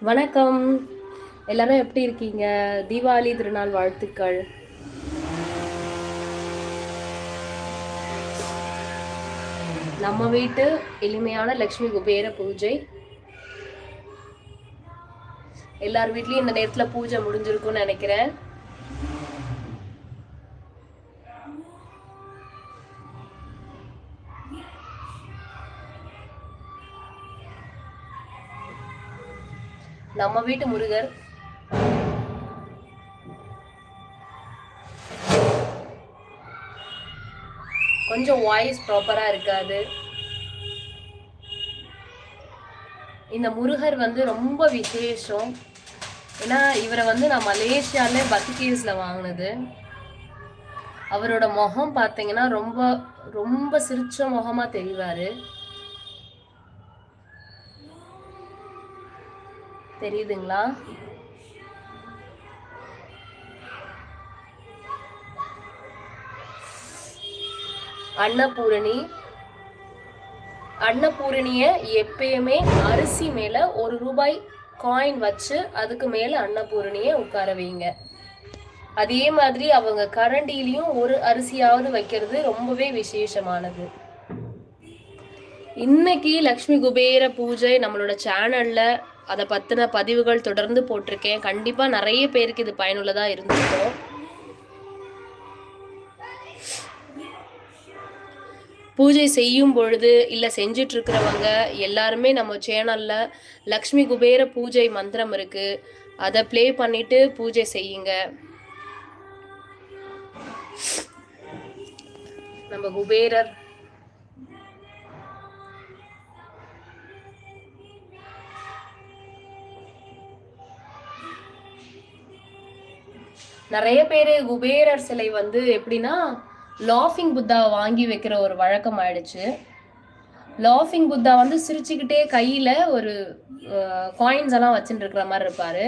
வணக்கம். எல்லாரும் எப்படி இருக்கீங்க? தீபாவளி திருநாள் வாழ்த்துக்கள். நம்ம வீட்டு எளிமையான லக்ஷ்மி குபேர பூஜை. எல்லார் வீட்லயும் இந்த நேரத்துல பூஜை முடிஞ்சிருக்கும்னு நினைக்கிறேன். நம்ம வீட்டு முருகர். கொஞ்சம் வாய்ஸ் ப்ராப்பரா இருக்காது. இந்த முருகர் வந்து ரொம்ப விசேஷம். ஏன்னா இவரை வந்து நான் மலேசியாலே பத்துகேஸ்ல வாங்கினது. அவரோட முகம் பார்த்தீங்கன்னா ரொம்ப ரொம்ப சிரிச்ச முகமா தெரிவாரு. தெரியுதுங்களா? அன்னபூரணி. அன்னபூரணிய எப்பயுமே அரிசி மேல ஒரு ரூபாய் காயின் வச்சு அதுக்கு மேல அன்னபூரணிய உட்கார வைங்க. அதே மாதிரி அவங்க கரண்டிலையும் ஒரு அரிசியாவது வைக்கிறது ரொம்பவே விசேஷமானது. இன்னைக்கு லக்ஷ்மி குபேர பூஜை நம்மளோட சேனல்ல அதை பற்றின பதிவுகள் தொடர்ந்து போட்டிருக்கேன். கண்டிப்பாக நிறைய பேருக்கு இது பயனுள்ளதாக இருந்திருக்கும். பூஜை செய்யும் பொழுது இல்லை செஞ்சிட்ருக்கிறவங்க எல்லாருமே நம்ம சேனலில் லக்ஷ்மி குபேர பூஜை மந்திரம் இருக்குது அதை ப்ளே பண்ணிவிட்டு பூஜை செய்யுங்க. நம்ம குபேரர் நிறைய பேர் குபேரர் சிலை வந்து எப்படின்னா லாஃபிங் புத்தாவை வாங்கி வைக்கிற ஒரு வழக்கம் ஆயிடுச்சு. லாஃபிங் புத்தா வந்து சிரிச்சுக்கிட்டே கையில ஒரு காயின்ஸ் எல்லாம் வச்சுட்டு இருக்கிற மாதிரி இருப்பாரு.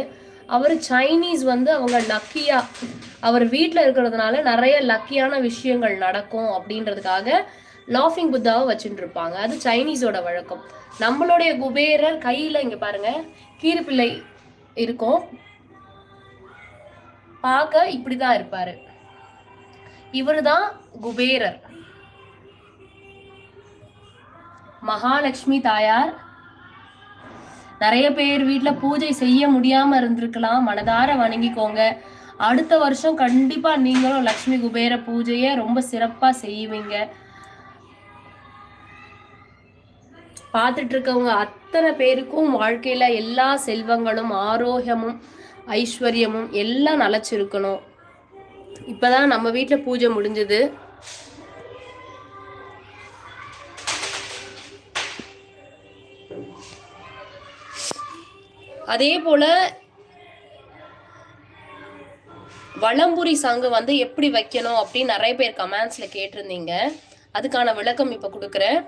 அவர் சைனீஸ் வந்து அவங்க லக்கியா அவர் வீட்டில் இருக்கிறதுனால நிறைய லக்கியான விஷயங்கள் நடக்கும் அப்படின்றதுக்காக லாஃபிங் புத்தாவை வச்சுட்டு இருப்பாங்க. அது சைனீஸோட வழக்கம். நம்மளுடைய குபேரர் கையில இங்க பாருங்க கீரிப்பிள்ளை இருக்கும். பார்க்க இப்படிதான் இருப்பாரு. இவர்தான் குபேரர். மகாலட்சுமி தாயார். நிறைய பேர் வீட்டுல பூஜை செய்ய முடியாம இருந்திருக்கலாம். மனதார வணங்கிக்கோங்க. அடுத்த வருஷம் கண்டிப்பா நீங்களும் லக்ஷ்மி குபேர பூஜையை ரொம்ப சிறப்பா செய்வீங்க. பார்த்துட்டு இருக்கவங்க அத்தனை பேருக்கும் வாழ்க்கையில எல்லா செல்வங்களும் ஆரோக்கியமும் ஐஸ்வர்யமும் எல்லாம் நிலச்சிருக்கணும். இப்பதான் நம்ம வீட்டுல பூஜை முடிஞ்சது. அதே போல வளம்புரி சங்கு வந்து எப்படி வைக்கணும் அப்படின்னு நிறைய பேர் கமெண்ட்ஸ்ல கேட்டிருந்தீங்க. அதுக்கான விளக்கம் இப்ப கொடுக்குறேன்.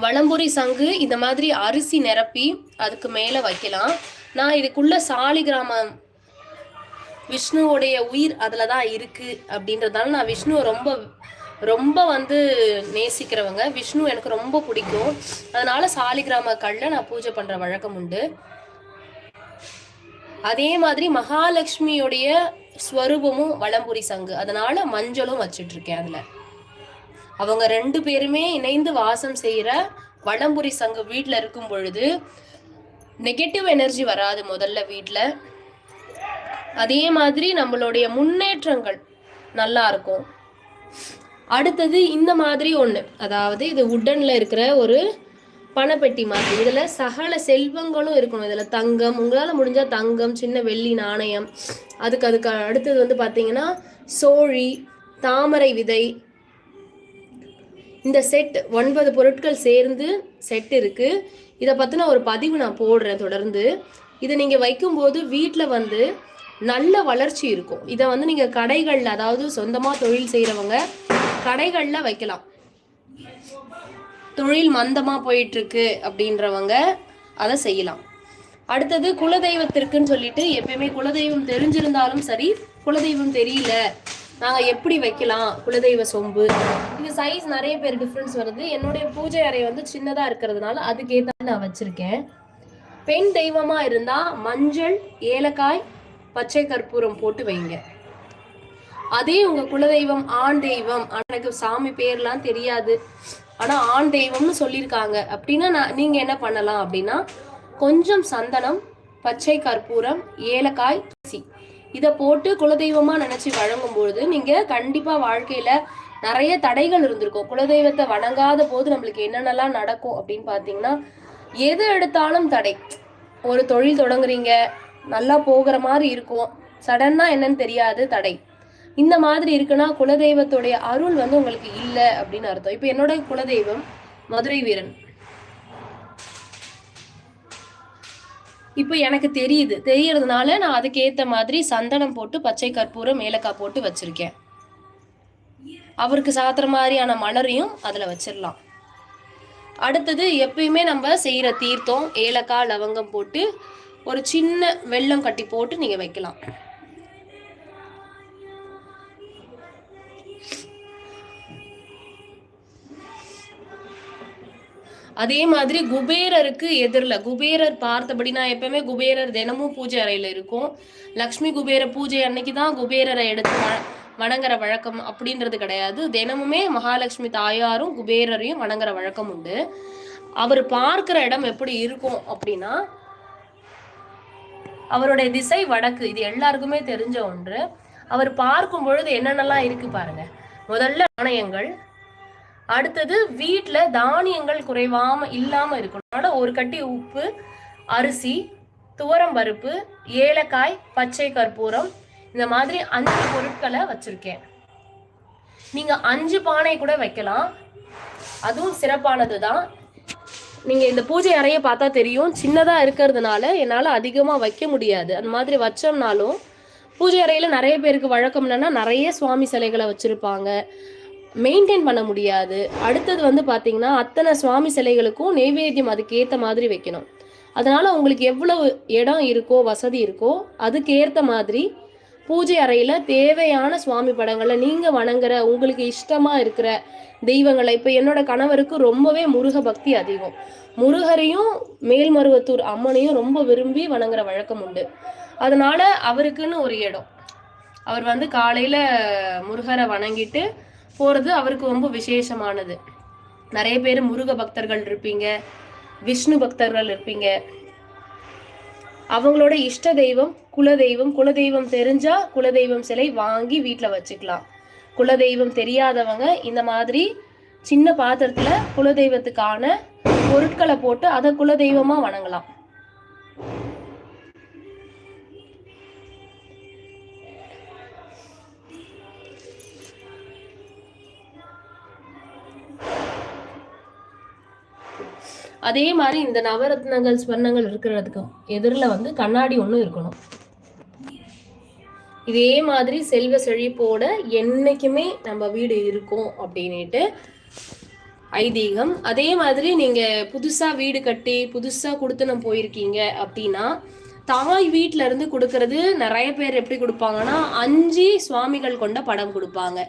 வளம்புரி சங்கு இந்த மாதிரி அரிசி நிரப்பி அதுக்கு மேல வைக்கலாம். நான் இதுக்குள்ள சாலிகிராமம் விஷ்ணுவோடைய உயிர் அதில் தான் இருக்கு அப்படின்றதால நான் விஷ்ணுவை ரொம்ப ரொம்ப வந்து நேசிக்கிறவங்க. விஷ்ணு எனக்கு ரொம்ப பிடிக்கும். அதனால சாலிகிராம கல்ல நான் பூஜை பண்ற வழக்கம் உண்டு. அதே மாதிரி மகாலட்சுமியுடைய ஸ்வரூபமும் வளம்புரி சங்கு. அதனால மஞ்சளும் வச்சிட்டு இருக்கேன் அதுல. அவங்க ரெண்டு பேருமே இணைந்து வாசம் செய்யற வளம்புரி சங்கு வீட்டில் இருக்கும் பொழுது நெகட்டிவ் எனர்ஜி வராது முதல்ல வீட்டில் அதே மாதிரி நம்மளுடைய முன்னேற்றங்கள் நல்லா இருக்கும். அடுத்தது இந்த மாதிரி ஒன்று அதாவது இது உட்டன்ல இருக்கிற ஒரு பணப்பெட்டி மாதிரி. இதில் சகல செல்வங்களும் இருக்கணும். இதில் தங்கம் உங்களால் முடிஞ்சால் தங்கம் சின்ன வெள்ளி நாணயம். அதுக்கு அதுக்கு அடுத்தது வந்து பார்த்தீங்கன்னா சோழி தாமரை விதை. இந்த செட் ஒன்பது பொருட்கள் சேர்ந்து செட் இருக்குது இதை பற்றின ஒரு பதிவு நான் போடுறேன் தொடர்ந்து. இதை நீங்கள் வைக்கும்போது வீட்டில் வந்து நல்ல வளர்ச்சி இருக்கும். இதை வந்து நீங்கள் கடைகளில் அதாவது சொந்தமாக தொழில் செய்கிறவங்க கடைகளில் வைக்கலாம். தொழில் மந்தமாக போயிட்டுருக்கு அப்படின்றவங்க அதை செய்யலாம். அடுத்தது குலதெய்வத்திற்குன்னு சொல்லிட்டு எப்பயுமே குலதெய்வம் தெரிஞ்சிருந்தாலும் சரி குலதெய்வம் தெரியல நாங்கள் எப்படி வைக்கலாம்? குலதெய்வ சொம்பு. இது சைஸ் நிறைய பேர் டிஃப்ரென்ஸ் வருது. என்னுடைய பூஜை அறை வந்து சின்னதாக இருக்கிறதுனால அதுக்கேற்ற நான் வச்சுருக்கேன். பெண் தெய்வமா இருந்தா மஞ்சள் ஏலக்காய் பச்சை கற்பூரம் போட்டு வைங்க. அதே உங்க குலதெய்வம் ஆண் தெய்வம். எனக்கு சாமி பேர்லாம் தெரியாது. ஆனா ஆண் தெய்வம்னு சொல்லியிருக்காங்க. அப்படின்னா நான் நீங்க என்ன பண்ணலாம் அப்படின்னா கொஞ்சம் சந்தனம் பச்சை கற்பூரம் ஏலக்காய் சி இதை போட்டு குலதெய்வமா நினைச்சு வழங்கும் பொழுது நீங்க கண்டிப்பா வாழ்க்கையில நிறைய தடைகள் இருந்திருக்கும். குலதெய்வத்தை வணங்காத போது நம்மளுக்கு என்னென்னலாம் நடக்கும் அப்படின்னு பாத்தீங்கன்னா எது எடுத்தாலும் தடை. ஒரு தொழில் தொடங்குறீங்க நல்லா போகிற மாதிரி இருக்கும். சடனாக என்னன்னு தெரியாது தடை. இந்த மாதிரி இருக்குன்னா குலதெய்வத்துடைய அருள் வந்து உங்களுக்கு இல்லை அப்படின்னு அர்த்தம். இப்போ என்னோட குலதெய்வம் மதுரை வீரன். இப்போ எனக்கு தெரியுது. தெரியறதுனால நான் அதுக்கு ஏத்த மாதிரி சந்தனம் போட்டு பச்சை கற்பூரம் ஏலக்காய் போட்டு வச்சிருக்கேன். அவருக்கு சாத்துற மாதிரியான மலரையும் அதுல வச்சிடலாம் அடுத்தது எப்பயுமே நம்ம செய்யற தீர்த்தம் ஏலக்காய் லவங்கம் போட்டு ஒரு சின்ன வெல்லம் கட்டி போட்டு நீங்க வைக்கலாம். அதே மாதிரி குபேரருக்கு எதிரில் குபேரர் பார்த்தபடி நான் எப்பவுமே குபேரர் தினமும் பூஜை அறையில் இருக்கும். லக்ஷ்மி குபேர பூஜை அன்னைக்கு தான் குபேரரை எடுத்து வணங்குற வழக்கம் அப்படின்றது கிடையாது. தினமுமே மகாலட்சுமி தாயாரும் குபேரரையும் வணங்குற வழக்கம் உண்டு. அவர் பார்க்கிற இடம் எப்படி இருக்கும் அப்படின்னா அவருடைய திசை வடக்கு. இது எல்லாருக்குமே தெரிஞ்ச ஒன்று. அவர் பார்க்கும் பொழுது என்னென்னலாம் இருக்கு பாருங்க. முதல்ல நாணயங்கள் அடுத்தது வீட்டில் தானியங்கள் குறைவாம இல்லாமல் இருக்கணும். அதனால ஒரு கட்டி உப்பு அரிசி துவரம் பருப்பு ஏலக்காய் பச்சை கற்பூரம் இந்த மாதிரி அஞ்சு பொருட்களை வச்சிருக்கேன். நீங்க அஞ்சு பானை கூட வைக்கலாம். அதுவும் சிறப்பானது தான். நீங்க இந்த பூஜை அறையை பார்த்தா தெரியும். சின்னதா இருக்கிறதுனால என்னால அதிகமா வைக்க முடியாது. அந்த மாதிரி வச்சோம்னாலும் பூஜை அறையில நிறைய பேருக்கு வழக்கம் என்னன்னா நிறைய சுவாமி சிலைகளை வச்சிருப்பாங்க. மெயின்டைன் பண்ண முடியாது. அடுத்தது வந்து பார்த்தீங்கன்னா அத்தனை சுவாமி சிலைகளுக்கும் நெய்வேத்தியம் அதுக்கேற்ற மாதிரி வைக்கணும். அதனால் உங்களுக்கு எவ்வளவு இடம் இருக்கோ வசதி இருக்கோ அதுக்கு மாதிரி பூஜை அறையில் தேவையான சுவாமி படங்களை நீங்கள் வணங்குற உங்களுக்கு இஷ்டமாக இருக்கிற தெய்வங்களை இப்போ என்னோட கணவருக்கு ரொம்பவே முருக பக்தி அதிகம். முருகரையும் மேல்மருவத்தூர் அம்மனையும் ரொம்ப விரும்பி வணங்குற வழக்கம் உண்டு. அதனால அவருக்குன்னு ஒரு இடம். அவர் வந்து காலையில் முருகரை வணங்கிட்டு போகிறது அவருக்கு ரொம்ப விசேஷமானது. நிறைய பேர் முருக பக்தர்கள் இருப்பீங்க விஷ்ணு பக்தர்கள் இருப்பீங்க. அவங்களோட இஷ்ட தெய்வம் குலதெய்வம் குலதெய்வம் தெரிஞ்சா குலதெய்வம் சிலை வாங்கி வீட்டில் வச்சுக்கலாம். குலதெய்வம் தெரியாதவங்க இந்த மாதிரி சின்ன பாத்திரத்தில் குலதெய்வத்துக்கான பொருட்களை போட்டு அதை குலதெய்வமாக வணங்கலாம். அதே மாதிரி இந்த நவரத்னங்கள் ஸ்வர்ணங்கள் இருக்கிறதுக்கு எதிரில் வந்து கண்ணாடி ஒன்று இருக்கணும். இதே மாதிரி செல்வ செழிப்போட என்னைக்குமே நம்ம வீடு இருக்கும் அப்படின்னுட்டு ஐதீகம். அதே மாதிரி நீங்கள் புதுசாக வீடு கட்டி புதுசாக கொடுத்து நம்ம போயிருக்கீங்க அப்படின்னா தாய் வீட்ல இருந்து கொடுக்கறது நிறைய பேர் எப்படி கொடுப்பாங்கன்னா அஞ்சு சுவாமிகள் கொண்ட படம் கொடுப்பாங்க.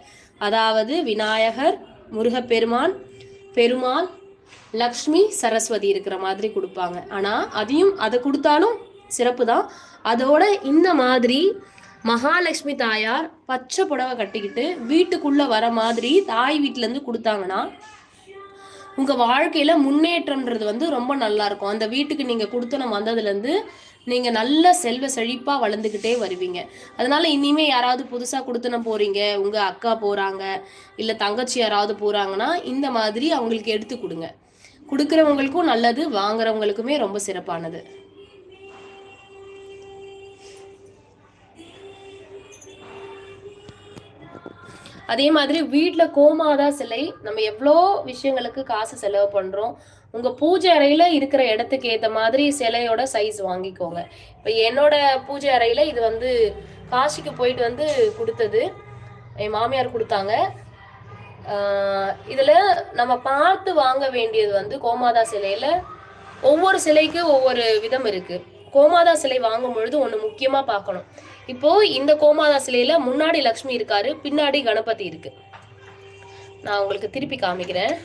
அதாவது விநாயகர் முருகப்பெருமான் பெருமாள் லக்ஷ்மி சரஸ்வதி இருக்கிற மாதிரி கொடுப்பாங்க. ஆனா அதையும் அதை கொடுத்தாலும் சிறப்பு தான். அதோட இந்த மாதிரி மகாலட்சுமி தாயார் பச்சை புடவை கட்டிக்கிட்டு வீட்டுக்குள்ள வர மாதிரி தாய் வீட்ல இருந்து கொடுத்தாங்கன்னா உங்க வாழ்க்கையில முன்னேற்றம்ன்றது வந்து ரொம்ப நல்லா இருக்கும். அந்த வீட்டுக்கு நீங்க கொடுத்தனம் வந்ததுல இருந்து நீங்கள் நல்ல செல்வ செழிப்பாக வளர்ந்துக்கிட்டே வருவீங்க. அதனால இனிமேல் யாராவது புதுசாக கொடுத்துன போறீங்க உங்க அக்கா போகிறாங்க இல்லை தங்கச்சி யாராவது போகிறாங்கன்னா இந்த மாதிரி அவங்களுக்கு எடுத்து கொடுங்க. கொடுக்குறவங்களுக்கும் நல்லது வாங்குறவங்களுக்குமே ரொம்ப சிறப்பானது. அதே மாதிரி வீட்டில் கோமாதா சிலை நம்ம எவ்வளோ விஷயங்களுக்கு காசு செலவு பண்ணுறோம் உங்க பூஜை அறையில இருக்கிற இடத்துக்கு ஏத்த மாதிரி சிலையோட சைஸ் வாங்கிக்கோங்க. இப்ப என்னோட பூஜை அறையில இது வந்து காசிக்கு போயிட்டு வந்து கொடுத்தது. என் மாமியார் கொடுத்தாங்க. இதுல நம்ம பார்த்து வாங்க வேண்டியது வந்து கோமாதா சிலையில ஒவ்வொரு சிலைக்கு ஒவ்வொரு விதம் இருக்கு. கோமாதா சிலை வாங்கும் பொழுது ஒண்ணு முக்கியமா பார்க்கணும். இப்போ இந்த கோமாதா சிலையில முன்னாடி லக்ஷ்மி இருக்காரு பின்னாடி கணபதி இருக்கு. நான் உங்களுக்கு திருப்பி காமிக்கிறேன்.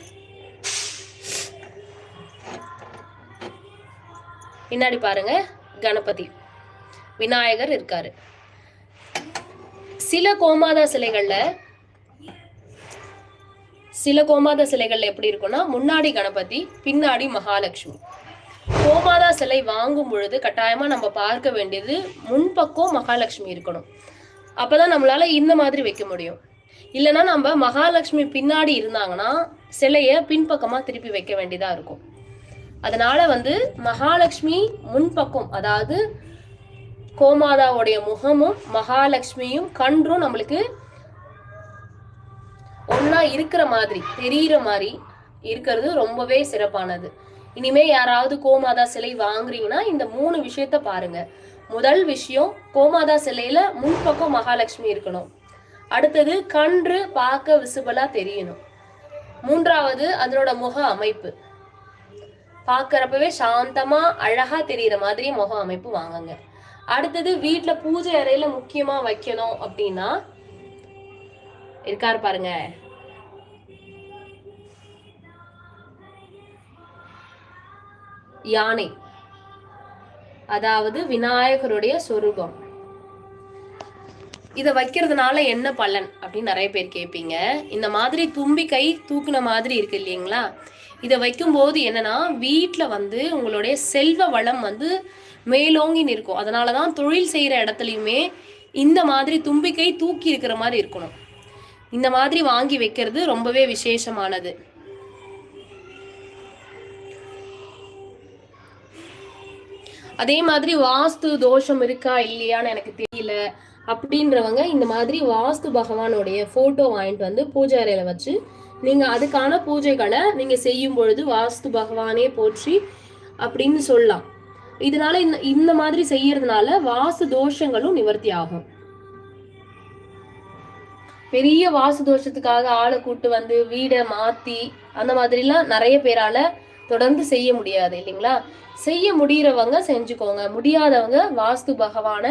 பின்னாடி பாருங்க கணபதி. விநாயகர் இருக்காரு. சில கோமாதா சிலைகள்ல சில கோமாதா சிலைகள்ல எப்படி இருக்கும்னா முன்னாடி கணபதி பின்னாடி மகாலட்சுமி. கோமாதா சிலை வாங்கும் பொழுது கட்டாயமா நம்ம பார்க்க வேண்டியது முன்பக்கம் மகாலட்சுமி இருக்கணும். அப்பதான் நம்மளால இந்த மாதிரி வைக்க முடியும். இல்லைன்னா நம்ம மகாலட்சுமி பின்னாடி இருந்தாங்கன்னா சிலையை பின்பக்கமா திருப்பி வைக்க வேண்டியதா இருக்கும். அதனால வந்து மகாலட்சுமி முன்பக்கம் அதாவது கோமாதாவுடைய முகமும் மகாலட்சுமியும் கன்றும் நம்மளுக்கு ஒன்னா இருக்கிற மாதிரி தெரியிற மாதிரி இருக்கிறது ரொம்பவே சிறப்பானது. இனிமே யாராவது கோமாதா சிலை வாங்குறீங்கன்னா இந்த மூணு விஷயத்த பாருங்க. முதல் விஷயம் கோமாதா சிலையில முன்பக்கம் மகாலட்சுமி இருக்கணும். அடுத்தது கன்று பார்க்க விசிபிளா தெரியணும். மூன்றாவது அதனோட முக அமைப்பு. பாக்குறப்பவே சாந்தமா அழகா தெரியிற மாதிரி முக அமைப்பு வாங்குங்க. அடுத்தது வீட்டுல பூஜை அறையில முக்கியமா வைக்கணும் அப்படின்னா இருக்காரு பாருங்க. யானை. அதாவது விநாயகருடைய சொரூபம். இத வைக்கிறதுனால என்ன பலன் அப்படின்னு நிறைய பேர் கேட்பீங்க இந்த மாதிரி தும்பி கை தூக்குன மாதிரி இருக்கு இல்லைங்களா? இதை வைக்கும்போது என்னன்னா வீட்டில் வந்து உங்களுடைய செல்வ வளம் வந்து மேலோங்கி நிற்கும். அதனால தான் தொழில் செய்கிற இடத்துலையுமே இந்த மாதிரி தும்பிக்கை தூக்கி இருக்கிற மாதிரி இருக்கணும். இந்த மாதிரி வாங்கி வைக்கிறது ரொம்பவே விசேஷமானது. அதே மாதிரி வாஸ்து தோஷம் இருக்கா இல்லையான்னு எனக்கு தெரியல. அப்படின்றவங்க இந்த மாதிரி வாஸ்து பகவானுடைய போட்டோ வாங்கிட்டு வந்து பூஜை அறையில வச்சு நீங்க அதுக்கான பூஜைகளை நீங்க செய்யும் பொழுது வாஸ்து பகவானே போற்றி அப்படின்னு சொல்லலாம். இதனால இந்த இந்த மாதிரி செய்யறதுனால வாஸ்து தோஷங்களும் நிவர்த்தி ஆகும். பெரிய வாசு தோஷத்துக்காக ஆளை கூட்டு வந்து வீடை மாத்தி அந்த மாதிரிலாம் நிறைய பேரால தொடர்ந்து செய்ய முடியாது இல்லைங்களா? செய்ய முடியறவங்க செஞ்சுக்கோங்க. முடியாதவங்க வாஸ்து பகவான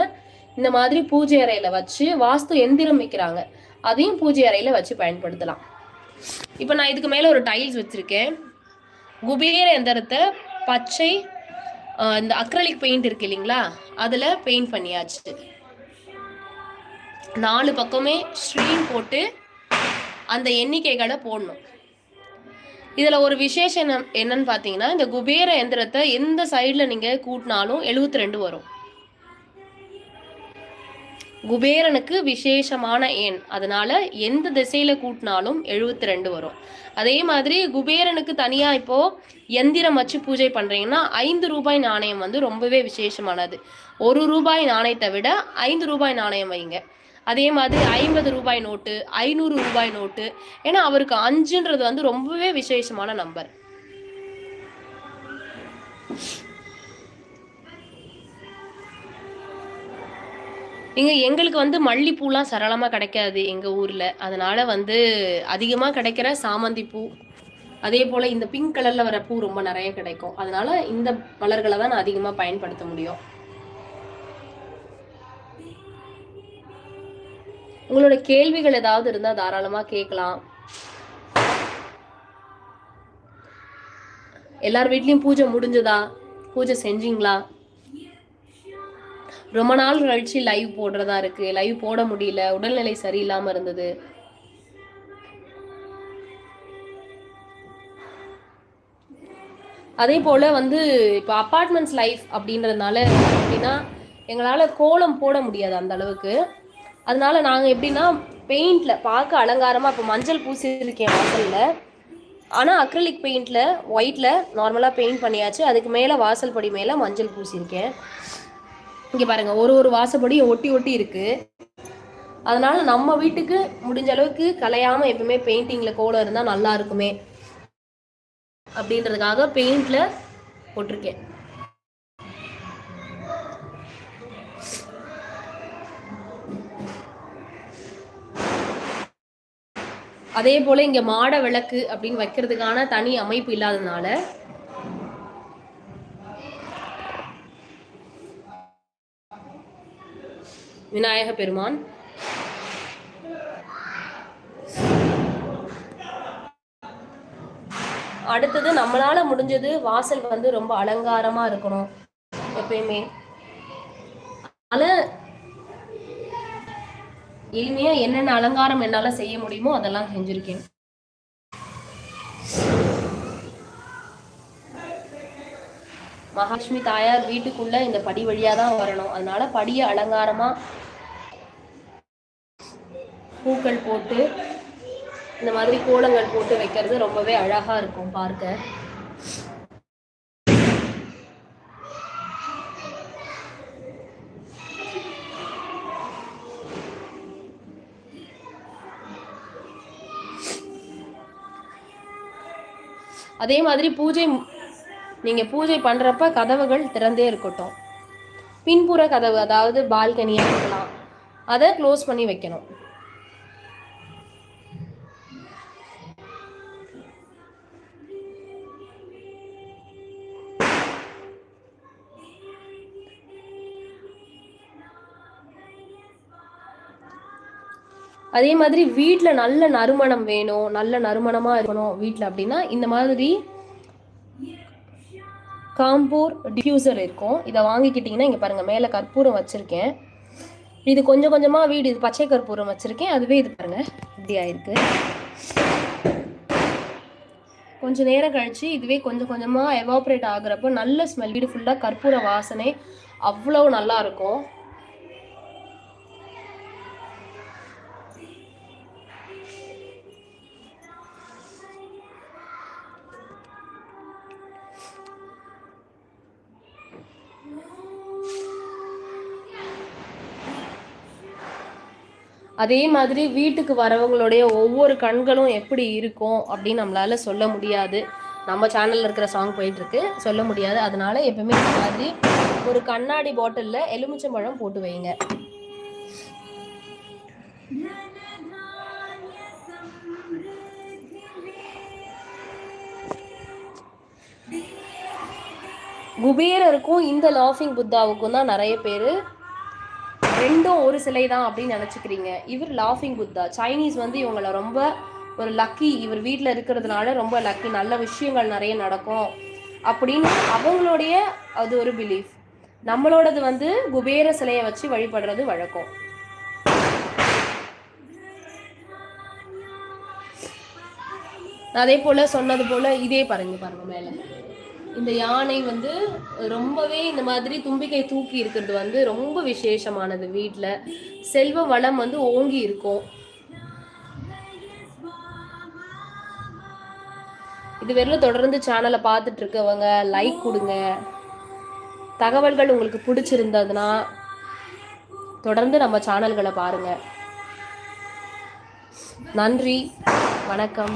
இந்த மாதிரி பூஜை அறையில வச்சு வாஸ்து எந்திரம் வைக்கிறாங்க. அதையும் பூஜை அறையில வச்சு பயன்படுத்தலாம். இப்போ நான் இதுக்கு மேலே ஒரு டைல்ஸ் வச்சுருக்கேன். குபேர எந்திரத்தை பச்சை இந்த அக்ரலிக் பெயிண்ட் இருக்கு இல்லைங்களா? அதில் பெயிண்ட் பண்ணியாச்சு. நாலு பக்கமே ஸ்ட்ரீம் போட்டு அந்த எண்ணிக்கைகளை போடணும். இதில் ஒரு விசேஷம் என்ன- என்னன்னு பார்த்தீங்கன்னா இந்த குபேர எந்திரத்தை எந்த சைடில் நீங்கள் கூட்டினாலும் 72 ரெண்டு வரும். குபேரனுக்கு விசேஷமான எண். அதனால எந்த திசையில கூட்டினாலும் 72 ரெண்டு வரும். அதே மாதிரி குபேரனுக்கு தனியா இப்போ எந்திரம் வச்சு பூஜை பண்றீங்கன்னா ஐந்து ரூபாய் நாணயம் வந்து ரொம்பவே விசேஷமானது. ஒரு ரூபாய் நாணயத்தை விட ஐந்து ரூபாய் நாணயம் வைங்க. அதே மாதிரி ஐம்பது ரூபாய் நோட்டு ஐநூறு ரூபாய் நோட்டு. ஏன்னா அவருக்கு அஞ்சுன்றது வந்து ரொம்பவே விசேஷமான நம்பர் இங்க எங்களுக்கு வந்து மல்லிப்பூலாம் சரளமா கிடைக்காது எங்க ஊர்ல. அதனால வந்து அதிகமா கிடைக்கிற சாமந்தி பூ. அதே போல இந்த பிங்க் கலர்ல வர பூ ரொம்ப நிறைய கிடைக்கும். அதனால இந்த மலர்களை தான் நான் அதிகமா பயன்படுத்த முடியும். உங்களோட கேள்விகள் ஏதாவது இருந்தா தாராளமா கேட்கலாம். எல்லார் வீட்லயும் பூஜை முடிஞ்சதா? பூஜை செஞ்சீங்களா? ரொம்ப நாள் கழிச்சு லைவ் போடுறதா இருக்கு. லைவ் போட முடியல. உடல்நிலை சரியில்லாம இருந்தது. அதே போல வந்து இப்போ அப்பார்ட்மெண்ட்ஸ் லைஃப் அப்படின்றதுனால எப்படின்னா எங்களால் கோலம் போட முடியாது அந்த அளவுக்கு. அதனால நாங்கள் எப்படின்னா பெயிண்டில் பார்க்க அலங்காரமாக இப்போ மஞ்சள் பூசியிருக்கேன் வாசலில். ஆனால் அக்ரலிக் பெயிண்டில் ஒயிட்டில் நார்மலாக பெயிண்ட் பண்ணியாச்சு. அதுக்கு மேலே வாசல் படி மேலே மஞ்சள் பூசியிருக்கேன். இங்கே பாருங்க ஒரு ஒரு வாசப்படியும் ஒட்டி ஒட்டி இருக்கு. அதனால நம்ம வீட்டுக்கு முடிஞ்ச அளவுக்கு கலையாம எப்பவுமே பெயிண்டிங்ல கோலம் இருந்தா நல்லா இருக்குமே அப்படின்றதுக்காக பெயிண்ட்ல போட்டிருக்கேன். அதே போல இங்க மாட விளக்கு அப்படின்னு வைக்கிறதுக்கான தனி அமைப்பு இல்லாததுனால விநாயக பெருமான். அடுத்தது நம்மளால முடிஞ்சது வாசல் வந்து ரொம்ப அலங்காரமா இருக்கணும் எப்பயுமே. அதனால எளிமையா என்னென்ன அலங்காரம் என்னால செய்ய முடியுமோ அதெல்லாம் செஞ்சிருக்கேன். மகாலட்சுமி தாயார் வீட்டுக்குள்ள இந்த படி வழியா தான் வரணும். அதனால படியை அலங்காரமா பூக்கள் போட்டு இந்த மாதிரி கோலங்கள் போட்டு வைக்கிறது ரொம்பவே அழகா இருக்கும் பார்க்க. அதே மாதிரி பூஜை நீங்கள் பூஜை பண்ணுறப்ப கதவுகள் திறந்தே இருக்கட்டும். பின்புற கதவு அதாவது பால்கனியாக இருக்கலாம். அதை க்ளோஸ் பண்ணி வைக்கணும். அதே மாதிரி வீட்டில் நல்ல நறுமணம் வேணும் நல்ல நறுமணமாக இருக்கணும் வீட்டில் அப்படின்னா இந்த மாதிரி காம்பூர் டிஃப்யூசர் இருக்கும். இதை வாங்கிக்கிட்டிங்கன்னா இங்கே பாருங்கள் மேலே கற்பூரம் வச்சுருக்கேன். இது கொஞ்சம் கொஞ்சமாக வீடு இது பச்சை கற்பூரம் வச்சுருக்கேன். அதுவே இது பாருங்கள் இப்படி ஆயிருக்கு. கொஞ்சம் நேரம் கழித்து இதுவே கொஞ்சம் கொஞ்சமாக எவாப்ரேட் ஆகுறப்போ நல்ல ஸ்மெல் வீடு ஃபுல்லாக கற்பூர வாசனை அவ்வளோ நல்லாயிருக்கும் அதே மாதிரி வீட்டுக்கு வரவங்களுடைய ஒவ்வொரு கண்களும் எப்படி இருக்கும் அப்படின்னு நம்மளால சொல்ல முடியாது. நம்ம சேனல்ல இருக்கிற சாங் போயிட்டு இருக்கு சொல்ல முடியாது. அதனால எப்பவுமே இந்த மாதிரி ஒரு கண்ணாடி பாட்டில்ல எலுமிச்சம்பழம் போட்டு வைங்க. குபேரருக்கும் இந்த லாஃபிங் புத்தாவுக்கும் தான் நிறைய பேர் ரெண்டும் ஒரு சிலை தான் அப்படின்னு நினச்சிக்கிறீங்க. இவர் லாஃபிங் புத்தா சைனீஸ் வந்து இவங்களை ரொம்ப ஒரு லக்கி இவர் வீட்டில் இருக்கிறதுனால ரொம்ப லக்கி நல்ல விஷயங்கள் நிறைய நடக்கும் அப்படின்னு அவங்களுடைய அது ஒரு பிலீஃப் நம்மளோடது வந்து குபேர சிலையை வச்சு வழிபடுறது வழக்கம். அதே போல சொன்னது போல இதே பாருங்க பாருங்க மேலே. இந்த யானை வந்து ரொம்பவே இந்த மாதிரி தும்பிக்கை தூக்கி இருக்கிறது வந்து ரொம்ப விசேஷமானது வீட்டில் செல்வ வளம் வந்து ஓங்கி இருக்கும். இது வெறும் தொடர்ந்து சேனலை பார்த்துட்டு இருக்கவங்க லைக் கொடுங்க. தகவல்கள் உங்களுக்கு பிடிச்சிருந்ததுன்னா தொடர்ந்து நம்ம சேனல்களை பாருங்க. நன்றி வணக்கம்.